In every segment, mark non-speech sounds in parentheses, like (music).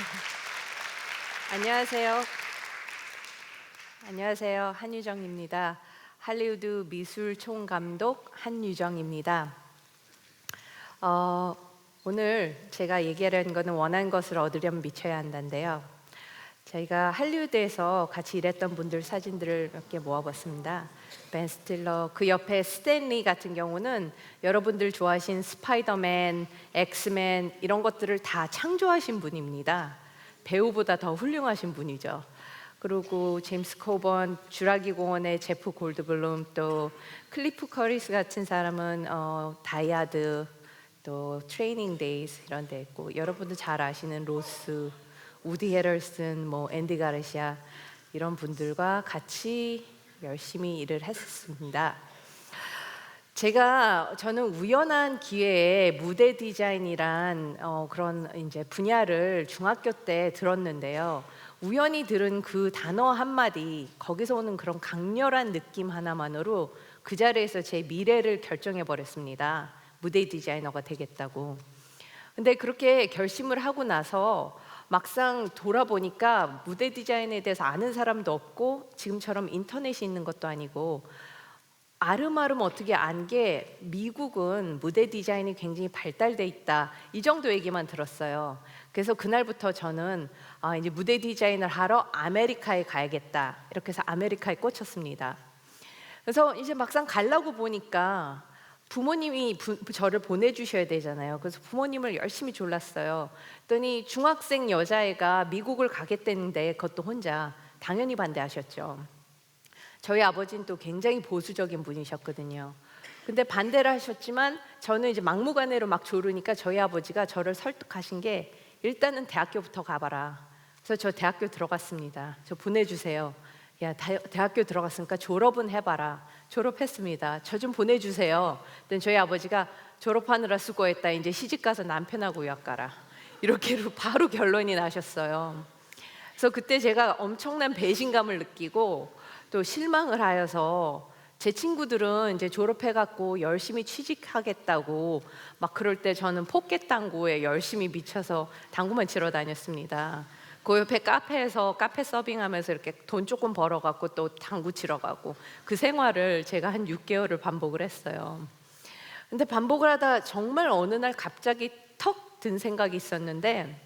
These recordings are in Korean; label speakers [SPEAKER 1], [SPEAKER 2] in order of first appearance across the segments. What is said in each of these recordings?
[SPEAKER 1] (laughs) 안녕하세요. 안녕하세요. 한유정입니다. 할리우드 미술 총감독 한유정입니다. 어, 오늘 제가 얘기하려는 것은 원하는 것을 얻으려면 미쳐야 한다인데요. 저희가 할리우드에서 같이 일했던 분들 사진들을 몇 개 모아봤습니다. 벤 스틸러, 그 옆에 스탠리 같은 경우는 여러분들 좋아하신 스파이더맨, 엑스맨 이런 것들을 다 창조하신 분입니다. 배우보다 더 훌륭하신 분이죠. 그리고 제임스 코번, 주라기 공원의 제프 골드블룸, 또 클리프 커리스 같은 사람은 어, 다이아드, 또 트레이닝 데이즈 이런 데 있고 여러분도 잘 아시는 로스, 우디 헤럴슨, 뭐 앤디 가르시아 이런 분들과 같이 열심히 일을 했었습니다. 제가 저는 우연한 기회에 무대 디자인이란 어, 그런 이제 분야를 중학교 때 들었는데요. 우연히 들은 그 단어 한 마디 거기서 오는 그런 강렬한 느낌 하나만으로 그 자리에서 제 미래를 결정해 버렸습니다. 무대 디자이너가 되겠다고. 근데 그렇게 결심을 하고 나서 막상 돌아보니까 무대 디자인에 대해서 아는 사람도 없고 지금처럼 인터넷이 있는 것도 아니고 아름아름 어떻게 안 게 미국은 무대 디자인이 굉장히 발달돼 있다 이 정도 얘기만 들었어요. 그래서 그날부터 저는 아, 이제 무대 디자인을 하러 아메리카에 가야겠다 이렇게 해서 아메리카에 꽂혔습니다. 그래서 이제 막상 가려고 보니까 부모님이 부, 저를 보내주셔야 되잖아요. 그래서 부모님을 열심히 졸랐어요. 그랬더니 중학생 여자애가 미국을 가겠다는데 그것도 혼자 당연히 반대하셨죠. 저희 아버지는 또 굉장히 보수적인 분이셨거든요. 근데 반대를 하셨지만 저는 이제 막무가내로 막 조르니까 저희 아버지가 저를 설득하신 게 일단은 대학교부터 가봐라. 그래서 저 대학교 들어갔습니다. 저 보내주세요. 야 대, 대학교 들어갔으니까 졸업은 해봐라. 졸업했습니다. 저 좀 보내주세요. 그랬더니 저희 아버지가 졸업하느라 수고했다. 이제 시집 가서 남편하고 유학 가라. 이렇게 (laughs) 바로 결론이 나셨어요. 그래서 그때 제가 엄청난 배신감을 느끼고 또 실망을 하여서 제 친구들은 이제 졸업해갖고 열심히 취직하겠다고 막 그럴 때 저는 포켓 당구에 열심히 미쳐서 당구만 치러 다녔습니다. 그 옆에 카페에서 카페 서빙하면서 이렇게 돈 조금 벌어갖고 또 당구 치러 가고 그 생활을 제가 한 6개월을 반복을 했어요. 근데 반복을 하다 정말 어느 날 갑자기 턱 든 생각이 있었는데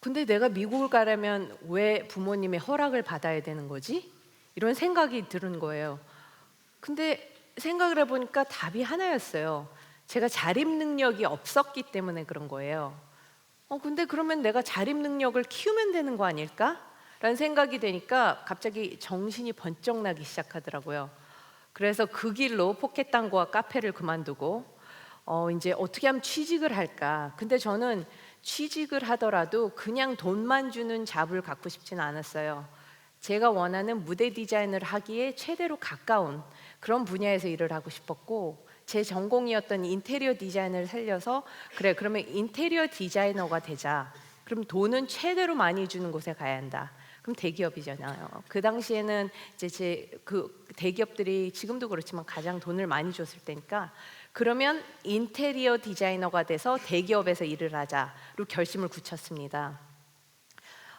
[SPEAKER 1] 근데 내가 미국을 가려면 왜 부모님의 허락을 받아야 되는 거지? 이런 생각이 드는 거예요. 근데 생각을 해보니까 답이 하나였어요. 제가 자립 능력이 없었기 때문에 그런 거예요. 어, 근데 그러면 내가 자립 능력을 키우면 되는 거 아닐까? 라는 생각이 되니까 갑자기 정신이 번쩍 나기 시작하더라고요. 그래서 그 길로 포켓 당구와 카페를 그만두고 어, 이제 어떻게 하면 취직을 할까? 근데 저는 취직을 하더라도 그냥 돈만 주는 잡을 갖고 싶지는 않았어요. 제가 원하는 무대 디자인을 하기에 최대로 가까운 그런 분야에서 일을 하고 싶었고 제 전공이었던 인테리어 디자인을 살려서 그래 그러면 인테리어 디자이너가 되자. 그럼 돈은 최대로 많이 주는 곳에 가야 한다. 그럼 대기업이잖아요. 그 당시에는 이제 제 그 대기업들이 지금도 그렇지만 가장 돈을 많이 줬을 때니까 그러면 인테리어 디자이너가 돼서 대기업에서 일을 하자로 결심을 굳혔습니다.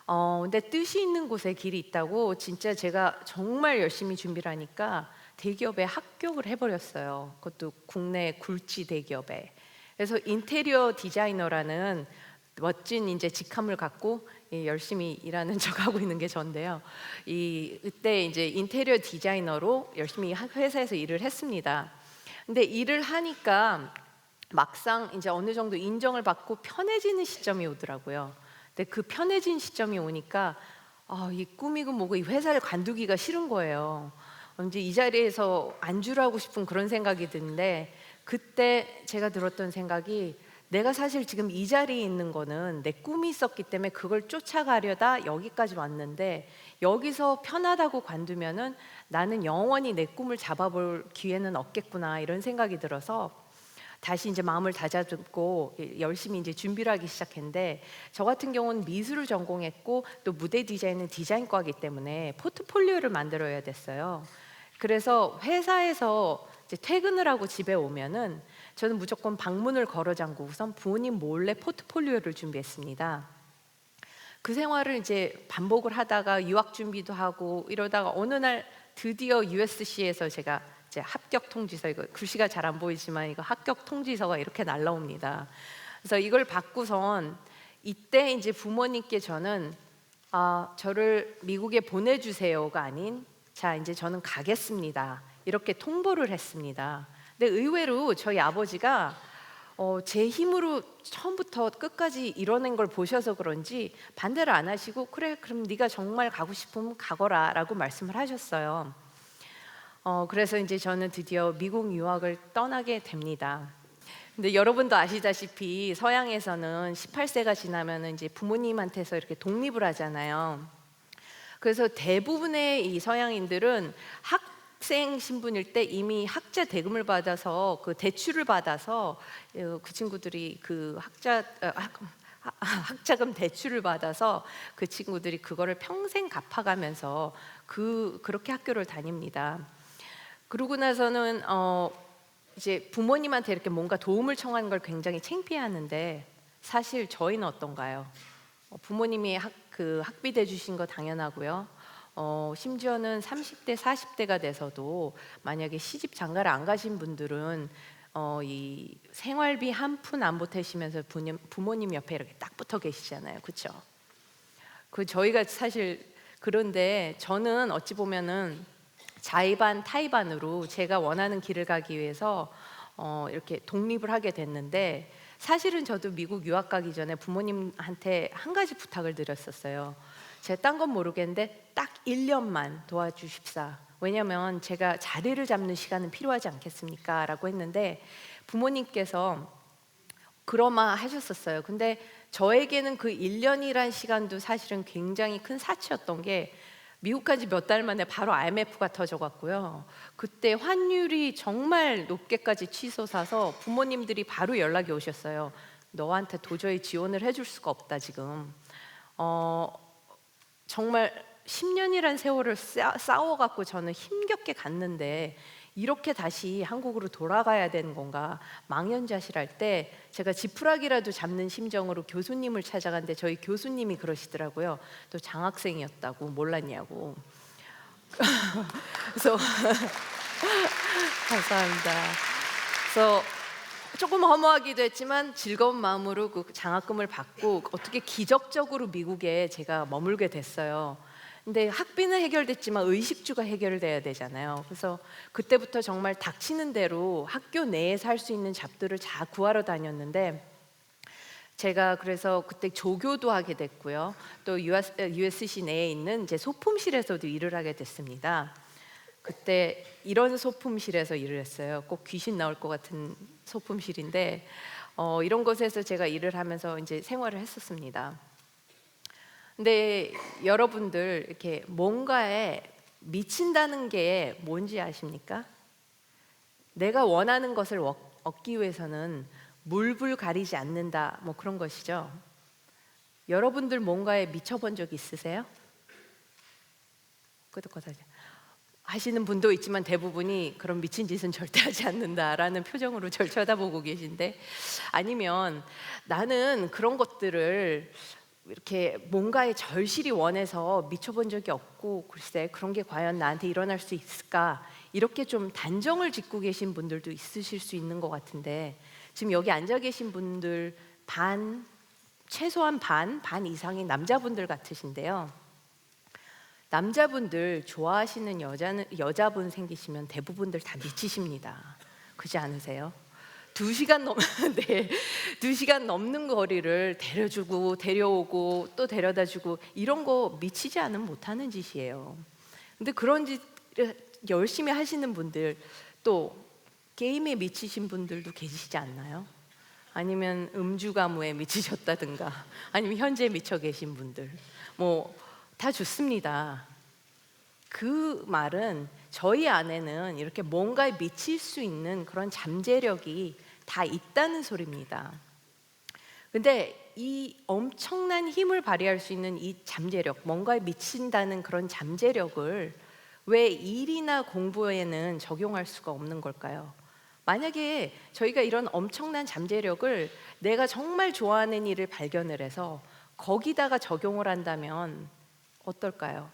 [SPEAKER 1] 어, 근데 뜻이 있는 곳에 길이 있다고 진짜 제가 정말 열심히 준비를 하니까 대기업에 합격을 해버렸어요. 그것도 국내 굴지 대기업에. 그래서 인테리어 디자이너라는 멋진 이제 직함을 갖고 열심히 일하는 (laughs) 척하고 있는 게 전데요. 이 그때 이제 인테리어 디자이너로 열심히 회사에서 일을 했습니다. 근데 일을 하니까 막상 이제 어느 정도 인정을 받고 편해지는 시점이 오더라고요. 근데 그 편해진 시점이 오니까 아, 이 꿈이고 뭐고 이 회사를 관두기가 싫은 거예요. 이제 이 자리에서 안주를 하고 싶은 그런 생각이 드는데 그때 제가 들었던 생각이 내가 사실 지금 이 자리에 있는 거는 내 꿈이 있었기 때문에 그걸 쫓아가려다 여기까지 왔는데 여기서 편하다고 관두면은 나는 영원히 내 꿈을 잡아볼 기회는 없겠구나 이런 생각이 들어서 다시 이제 마음을 다잡고 열심히 이제 준비를 하기 시작했는데 저 같은 경우는 미술을 전공했고 또 무대 디자인은 디자인과이기 때문에 포트폴리오를 만들어야 됐어요. 그래서 회사에서 퇴근을 하고 집에 오면은 저는 무조건 방문을 걸어 잠그고선 부모님 몰래 포트폴리오를 준비했습니다. 그 생활을 이제 반복을 하다가 유학 준비도 하고 이러다가 어느 날 드디어 USC에서 제가 이제 합격 통지서 이거 글씨가 잘 안 보이지만 이거 합격 통지서가 이렇게 날라옵니다. 그래서 이걸 받고선 이때 이제 부모님께 저는 아 저를 미국에 보내주세요가 아닌 자 이제 저는 가겠습니다 이렇게 통보를 했습니다. 근데 의외로 저희 아버지가 어, 제 힘으로 처음부터 끝까지 이뤄낸 걸 보셔서 그런지 반대를 안 하시고 그래 그럼 네가 정말 가고 싶으면 가거라라고 말씀을 하셨어요. 어, 그래서 이제 저는 드디어 미국 유학을 떠나게 됩니다. 근데 여러분도 아시다시피 서양에서는 18세가 지나면 이제 부모님한테서 이렇게 독립을 하잖아요. 그래서 대부분의 이 서양인들은 학생 신분일 때 이미 학자 대금을 받아서 그 대출을 받아서 어, 그 친구들이 그 학자 어, (laughs) 학자금 대출을 받아서 그 친구들이 그거를 평생 갚아가면서 그 그렇게 학교를 다닙니다. 그러고 나서는 어 이제 부모님한테 이렇게 뭔가 도움을 청하는 걸 굉장히 창피해하는데 사실 저희는 어떤가요? 어, 부모님이 학, 그 학비 대 주신 거 당연하고요. 어, 심지어는 30대, 40대가 돼서도 만약에 시집 장가를 안 가신 분들은 어, 이 생활비 한 푼 안 보태시면서 부모님, 부모님 옆에 이렇게 딱 붙어 계시잖아요, 그렇죠? 그 저희가 사실 그런데 저는 어찌 보면은 자의반 타의반으로 제가 원하는 길을 가기 위해서 어, 이렇게 독립을 하게 됐는데 사실은 저도 미국 유학 가기 전에 부모님한테 한 가지 부탁을 드렸었어요. 제가 딴 건 모르겠는데 딱 1년만 도와주십사. 왜냐면 제가 자리를 잡는 시간은 필요하지 않겠습니까? 라고 했는데 부모님께서 그러마 하셨었어요. 근데 저에게는 그 1년이란 시간도 사실은 굉장히 큰 사치였던 게 미국까지 몇 달 만에 바로 IMF가 터져갔고요. 그때 환율이 정말 높게까지 치솟아서 부모님들이 바로 연락이 오셨어요. 너한테 도저히 지원을 해줄 수가 없다 지금. 어, 정말 10년이란 세월을 싸, 싸워갖고 저는 힘겹게 갔는데 이렇게 다시 한국으로 돌아가야 되는 건가 망연자실할 때 제가 지푸라기라도 잡는 심정으로 교수님을 찾아갔는데 저희 교수님이 그러시더라고요. 또 장학생이었다고 몰랐냐고. (laughs) 그래서 (laughs) 감사합니다. 그래서 조금 허무하기도 했지만 즐거운 마음으로 그 장학금을 받고 어떻게 기적적으로 미국에 제가 머물게 됐어요. 근데 학비는 해결됐지만 의식주가 해결돼야 되잖아요. 그래서 그때부터 정말 닥치는 대로 학교 내에 살 수 있는 잡들을 다 구하러 다녔는데 제가 그래서 그때 조교도 하게 됐고요. 또 USC 내에 있는 이제 소품실에서도 일을 하게 됐습니다. 그때 이런 소품실에서 일을 했어요. 꼭 귀신 나올 것 같은 소품실인데 어, 이런 곳에서 제가 일을 하면서 이제 생활을 했었습니다. 근데 여러분들 이렇게 뭔가에 미친다는 게 뭔지 아십니까? 내가 원하는 것을 얻- 얻기 위해서는 물불 가리지 않는다. 뭐 그런 것이죠. 여러분들 뭔가에 미쳐본 적 있으세요? 끄덕끄덕 하시는 분도 있지만 대부분이 그런 미친 짓은 절대 하지 않는다라는 표정으로 절 쳐다보고 계신데 아니면 나는 그런 것들을 이렇게 뭔가에 절실히 원해서 미쳐본 적이 없고 글쎄 그런 게 과연 나한테 일어날 수 있을까 이렇게 좀 단정을 짓고 계신 분들도 있으실 수 있는 것 같은데 지금 여기 앉아 계신 분들 반 최소한 반 반 이상의 남자분들 같으신데요. 남자분들 좋아하시는 여자는 여자분 생기시면 대부분들 다 미치십니다. 그렇지 않으세요? 두 시간 넘, (laughs) 네, 두 시간 넘는 거리를 데려주고 데려오고 또 데려다주고 이런 거 미치지 않으면 못하는 짓이에요. 근데 그런 짓 열심히 하시는 분들 또 게임에 미치신 분들도 계시지 않나요? 아니면 음주 가무에 미치셨다든가 (laughs) 아니면 현재 미쳐 계신 분들 뭐 다 좋습니다. 그 말은 저희 안에는 이렇게 뭔가에 미칠 수 있는 그런 잠재력이 다 있다는 소리입니다. 근데 이 엄청난 힘을 발휘할 수 있는 이 잠재력, 뭔가에 미친다는 그런 잠재력을 왜 일이나 공부에는 적용할 수가 없는 걸까요? 만약에 저희가 이런 엄청난 잠재력을 내가 정말 좋아하는 일을 발견을 해서 거기다가 적용을 한다면 어떨까요?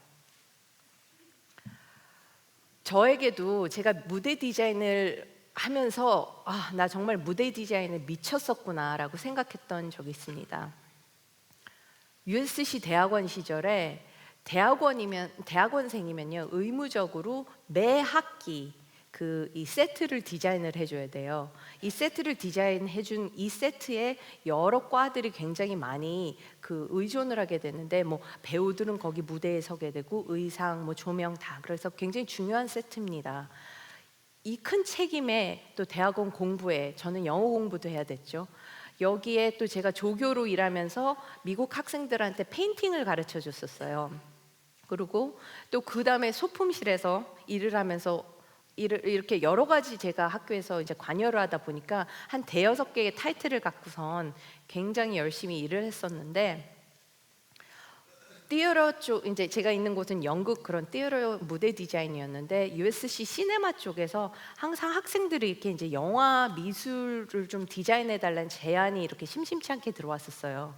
[SPEAKER 1] 저에게도 제가 무대 디자인을 하면서 아, 나 정말 무대 디자인에 미쳤었구나라고 생각했던 적이 있습니다. USC 대학원 시절에 대학원이면 대학원생이면요 의무적으로 매 학기 그 이 세트를 디자인을 해줘야 돼요. 이 세트를 디자인해준 이 세트에 여러 과들이 굉장히 많이 그 의존을 하게 되는데 뭐 배우들은 거기 무대에 서게 되고 의상, 뭐 조명 다 그래서 굉장히 중요한 세트입니다. 이 큰 책임에 또 대학원 공부에 저는 영어 공부도 해야 됐죠. 여기에 또 제가 조교로 일하면서 미국 학생들한테 페인팅을 가르쳐 줬었어요. 그리고 또 그 다음에 소품실에서 일을 하면서 일을 이렇게 여러 가지 제가 학교에서 이제 관여를 하다 보니까 한 대여섯 개의 타이틀을 갖고선 굉장히 열심히 일을 했었는데 띠어러 쪽 이제 제가 있는 곳은 영국 그런 띠어러 무대 디자인이었는데 USC 시네마 쪽에서 항상 학생들이 이렇게 이제 영화 미술을 좀 디자인해 달라는 제안이 이렇게 심심치 않게 들어왔었어요.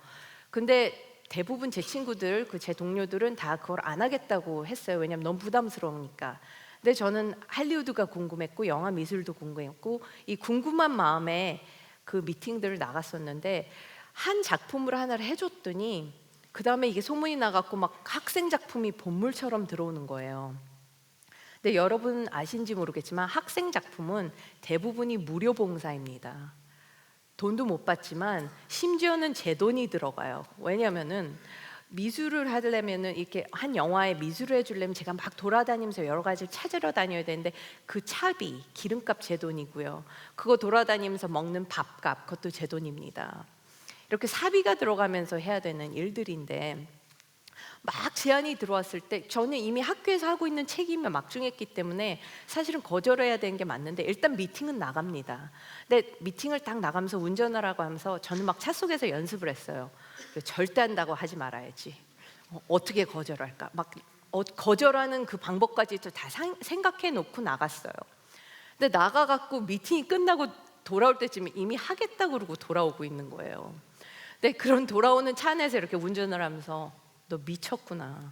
[SPEAKER 1] 근데 대부분 제 친구들 그 제 동료들은 다 그걸 안 하겠다고 했어요. 왜냐면 너무 부담스러우니까. 근데 저는 할리우드가 궁금했고 영화 미술도 궁금했고 이 궁금한 마음에 그 미팅들을 나갔었는데 한 작품을 하나를 해줬더니 그 다음에 이게 소문이 나갖고 막 학생 작품이 본물처럼 들어오는 거예요. 근데 여러분 아신지 모르겠지만 학생 작품은 대부분이 무료 봉사입니다. 돈도 못 받지만 심지어는 제 돈이 들어가요. 왜냐면은 미술을 하려면은 이렇게 한 영화에 미술을 해주려면 제가 막 돌아다니면서 여러 가지를 찾으러 다녀야 되는데 그 차비 기름값 제 돈이고요. 그거 돌아다니면서 먹는 밥값 그것도 제 돈입니다. 이렇게 사비가 들어가면서 해야 되는 일들인데 막 제안이 들어왔을 때 저는 이미 학교에서 하고 있는 책임에 막중했기 때문에 사실은 거절해야 되는 게 맞는데 일단 미팅은 나갑니다. 근데 미팅을 딱 나가면서 운전을 하고 하면서 저는 막 차 속에서 연습을 했어요. 절대 한다고 하지 말아야지. 어, 어떻게 거절할까? 막 어, 거절하는 그 방법까지도 다 상- 생각해 놓고 나갔어요. 근데 나가갖고 미팅이 끝나고 돌아올 때쯤에 이미 하겠다 그러고 돌아오고 있는 거예요. 근데 그런 돌아오는 차 안에서 이렇게 운전을 하면서 너 미쳤구나.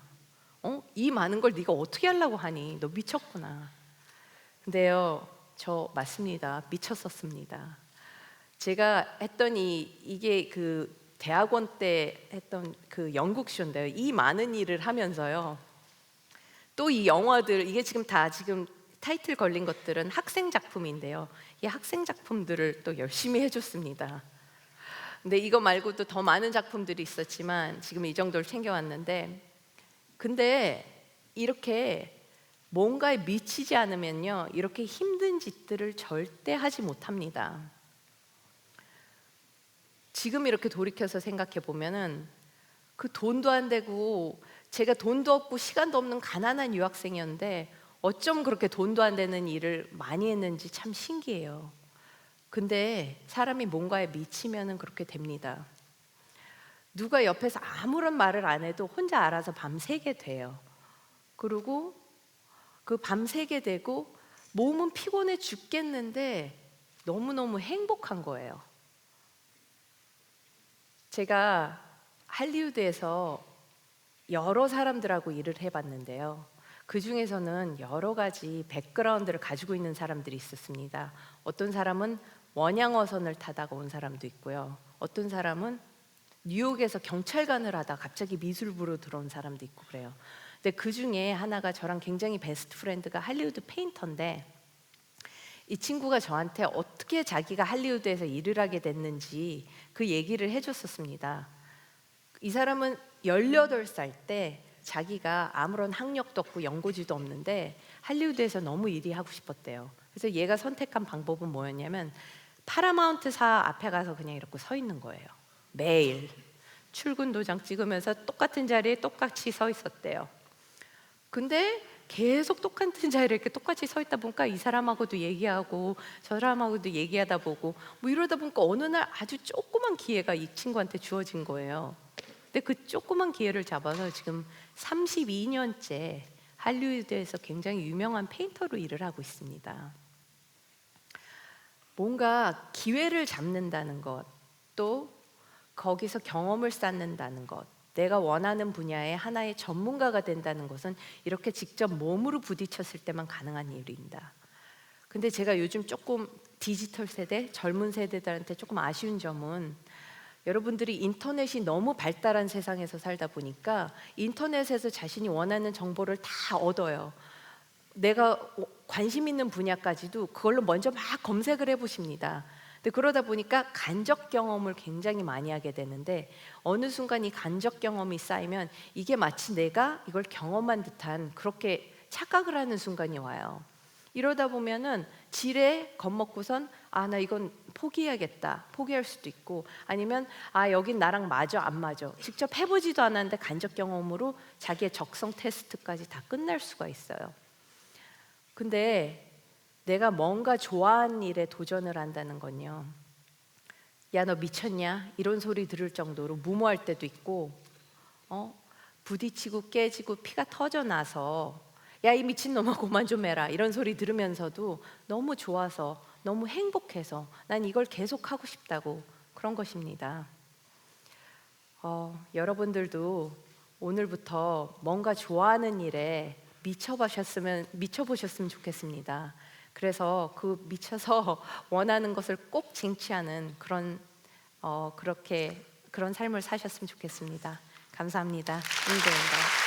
[SPEAKER 1] 어? 이 많은 걸 네가 어떻게 하려고 하니? 너 미쳤구나. 근데요, 저 맞습니다. 미쳤었습니다. 제가 이 이게 그 대학원 때 했던 그 영국 쇼인데요. 이 많은 일을 하면서요. 또 이 영화들 이게 지금 다 지금 타이틀 걸린 것들은 학생 작품인데요. 이 학생 작품들을 또 열심히 해줬습니다. 근데 이거 말고도 더 많은 작품들이 있었지만 지금 이 정도를 챙겨왔는데 근데 이렇게 뭔가에 미치지 않으면요 이렇게 힘든 짓들을 절대 하지 못합니다. 지금 이렇게 돌이켜서 생각해 보면은 그 돈도 안 되고 제가 돈도 없고 시간도 없는 가난한 유학생이었는데 어쩜 그렇게 돈도 안 되는 일을 많이 했는지 참 신기해요. 근데 사람이 뭔가에 미치면은 그렇게 됩니다. 누가 옆에서 아무런 말을 안 해도 혼자 알아서 밤새게 돼요. 그리고 그 밤새게 되고 몸은 피곤해 죽겠는데 너무너무 행복한 거예요. 제가 할리우드에서 여러 사람들하고 일을 해봤는데요. 그 중에서는 여러 가지 백그라운드를 가지고 있는 사람들이 있었습니다. 어떤 사람은 원양어선을 타다가 온 사람도 있고요. 어떤 사람은 뉴욕에서 경찰관을 하다 갑자기 미술부로 들어온 사람도 있고 그래요. 근데 그 중에 하나가 저랑 굉장히 베스트 프렌드가 할리우드 페인터인데 이 친구가 저한테 어떻게 자기가 할리우드에서 일을 하게 됐는지 그 얘기를 해줬었습니다. 이 사람은 18살 때 자기가 아무런 학력도 없고 연고지도 없는데 할리우드에서 너무 일이 하고 싶었대요. 그래서 얘가 선택한 방법은 뭐였냐면 파라마운트사 앞에 가서 그냥 이렇게 서 있는 거예요. 매일 출근 도장 찍으면서 똑같은 자리에 똑같이 서 있었대요. 근데 계속 똑같은 (laughs) 자리에 이렇게 똑같이 서 있다 보니까 이 사람하고도 얘기하고 저 사람하고도 얘기하다 보고 뭐 이러다 보니까 어느 날 아주 조그만 기회가 이 친구한테 주어진 거예요. 근데 그 조그만 기회를 잡아서 지금 32년째 할리우드에서 굉장히 유명한 페인터로 일을 하고 있습니다. 뭔가 기회를 잡는다는 것, 또 거기서 경험을 쌓는다는 것, 내가 원하는 분야의 하나의 전문가가 된다는 것은 이렇게 직접 몸으로 부딪혔을 때만 가능한 일입니다. 근데 제가 요즘 조금 디지털 세대, 젊은 세대들한테 조금 아쉬운 점은 여러분들이 인터넷이 너무 발달한 세상에서 살다 보니까 인터넷에서 자신이 원하는 정보를 다 얻어요. 내가 관심 있는 분야까지도 그걸로 먼저 막 검색을 해보십니다. 근데 그러다 보니까 간접 경험을 굉장히 많이 하게 되는데 어느 순간 이 간접 경험이 쌓이면 이게 마치 내가 이걸 경험한 듯한 그렇게 착각을 하는 순간이 와요. 이러다 보면은 지레 겁먹고선 아 나 이건 포기해야겠다 포기할 수도 있고 아니면 아 여긴 나랑 맞아 안 맞아 직접 해보지도 않았는데 간접 경험으로 자기의 적성 테스트까지 다 끝날 수가 있어요. 근데 내가 뭔가 좋아하는 일에 도전을 한다는 건요. 야 너 미쳤냐? 이런 소리 들을 정도로 무모할 때도 있고, 어 부딪히고 깨지고 피가 터져 나서 야 이 미친 놈아 그만 좀 해라 이런 소리 들으면서도 너무 좋아서 너무 행복해서 난 이걸 계속 하고 싶다고 그런 것입니다. 어, 여러분들도 오늘부터 뭔가 좋아하는 일에 미쳐보셨으면 미쳐보셨으면 좋겠습니다. 그래서 그 미쳐서 (laughs) 원하는 것을 꼭 쟁취하는 그런 어, 그렇게 그런 삶을 사셨으면 좋겠습니다. 감사합니다. 인도입니다.